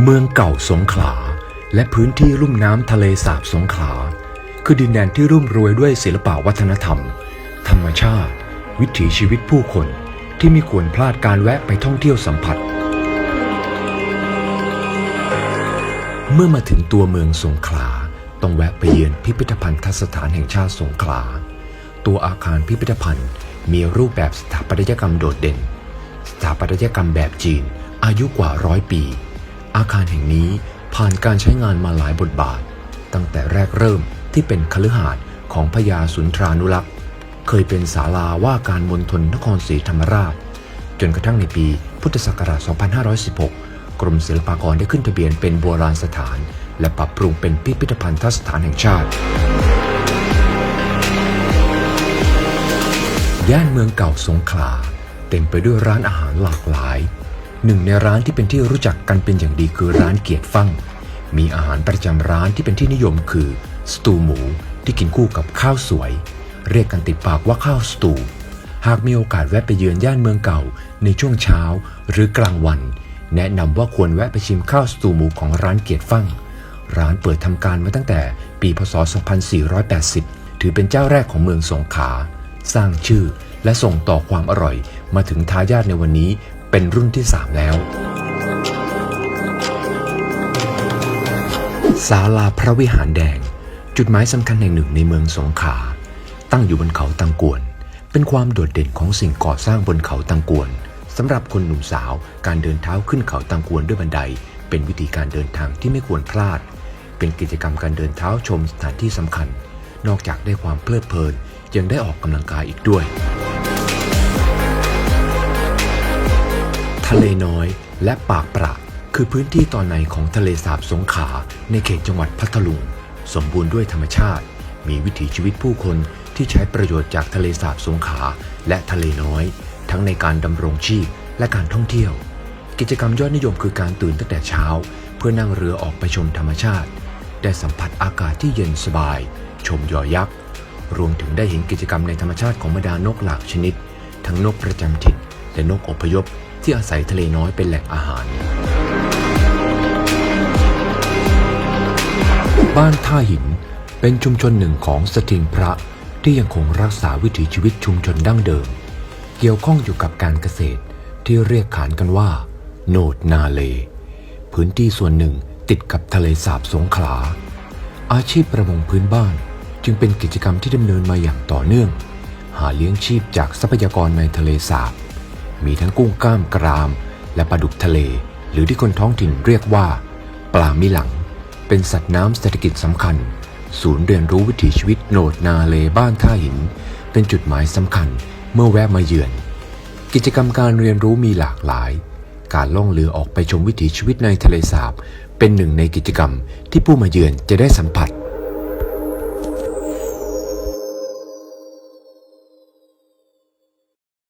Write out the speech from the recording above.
เมืองเก่าสงขลา และพื้นที่ลุ่มน้ำทะเลสาบสงขลา คือดินแดนที่รุ่มรวยด้วยศิลปวัฒนธรรม ธรรมชาติ วิถีชีวิตผู้คนที่ไม่ควรพลาดการแวะไปท่องเที่ยวสัมผัส เมื่อมาถึงตัวเมืองสงขลา ต้องแวะไปเยือนพิพิธภัณฑสถานแห่งชาติสงขลา ตัวอาคารพิพิธภัณฑ์มีรูปแบบสถาปัตยกรรมโดดเด่น สถาปัตยกรรมแบบจีนอายุกว่าร้อยปี อาคารแห่งนี้ผ่านการใช้งานมาหลายบทบาท ตั้งแต่แรกเริ่มที่เป็นคฤหาสน์ของพญาสุนทรานุรักษ์ เคยเป็นศาลาว่าการมณฑลนครศรีธรรมราช จนกระทั่งในปีพุทธศักราช 2516 กรมศิลปากรได้ขึ้นทะเบียนเป็นโบราณสถาน และปรับปรุงเป็นพิพิธภัณฑสถานแห่งชาติ ย่านเมืองเก่าสงขลาเต็มไปด้วยร้านอาหารหลากหลาย หนึ่งในร้านที่เป็นที่รู้จักกันเป็นอย่างดีคือร้านเกียรติฟั่ง มีอาหารประจำร้านที่เป็นที่นิยมคือ สตูหมูที่กินคู่กับข้าวสวย เรียกกันติดปากว่าข้าวสตู หากมีโอกาสแวะไปเยือนย่านเมืองเก่า ในช่วงเช้าหรือกลางวัน แนะนำว่าควรแวะไปชิมข้าวสตูหมูของร้านเกียรติฟั่ง ร้านเปิดทำการมาตั้งแต่ปีพศ 2480 ถือเป็นเจ้าแรกของเมืองสงขลาสร้างชื่อและส่งต่อความอร่อยมาถึงทายาทในวันนี้ เป็นรุ่นที่ 3 แล้ว ศาลาพระวิหารแดง จุดหมายสำคัญแห่งหนึ่งในเมืองสงขลาตั้งอยู่บนเขาตังกวน เป็นความโดดเด่นของสิ่งก่อสร้างบนเขาตังกวนสำหรับคนหนุ่มสาวการเดินเท้าขึ้นเขาตังกวนด้วยบันได เป็นวิธีการเดินทางที่ไม่ควรพลาด เป็นกิจกรรมการเดินเท้าชมสถานที่สำคัญ นอกจากได้ความเพลิดเพลินยังได้ออกกำลังกายอีกด้วย ทะเลน้อยและปากปราคือพื้นที่ตอนในของทะเลสาบสงขลาในเขตจังหวัดพัทลุง สมบูรณ์ด้วยธรรมชาติ มีวิถีชีวิตผู้คนที่ใช้ประโยชน์จากทะเลสาบสงขลาและทะเลน้อย ทั้งในการดำรงชีพและการท่องเที่ยว กิจกรรมยอดนิยมคือการตื่นตั้งแต่เช้า เพื่อนั่งเรือออกไปชมธรรมชาติ ได้สัมผัสอากาศที่เย็นสบาย ชมยอยักษ์รวมถึงได้เห็นกิจกรรมในธรรมชาติของบรรดานกหลากชนิด ทั้งนกประจำถิ่น และนกอพยพที่อาศัยทะเลน้อยเป็นแหล่งอาหาร บ้านท่าหินเป็นชุมชนหนึ่งของสถิงพระที่ยังคงรักษาวิถีชีวิตชุมชนดั้งเดิม เกี่ยวข้องอยู่กับการเกษตรที่เรียกขานกันว่า โนดนาเล พื้นที่ส่วนหนึ่งติดกับทะเลสาบสงขลา อาชีพประมงพื้นบ้านจึงเป็นกิจกรรมที่ดำเนินมาอย่างต่อเนื่อง หาเลี้ยงชีพจากทรัพยากรในทะเลสาบ มีทั้งกุ้งกล้ามกราม และปลาดุกทะเล หรือที่คนท้องถิ่นเรียกว่า ปลามิหลัง เป็นสัตว์น้ำเศรษฐกิจสำคัญ ศูนย์เรียนรู้วิถีชีวิตโหนดนาเลบ้านท่าหิน เป็นจุดหมายสำคัญเมื่อแวะมาเยือน กิจกรรมการเรียนรู้มีหลากหลาย การล่องเรือออกไปชมวิถีชีวิตในทะเลสาบ เป็นหนึ่งในกิจกรรมที่ผู้มาเยือนจะได้สัมผัส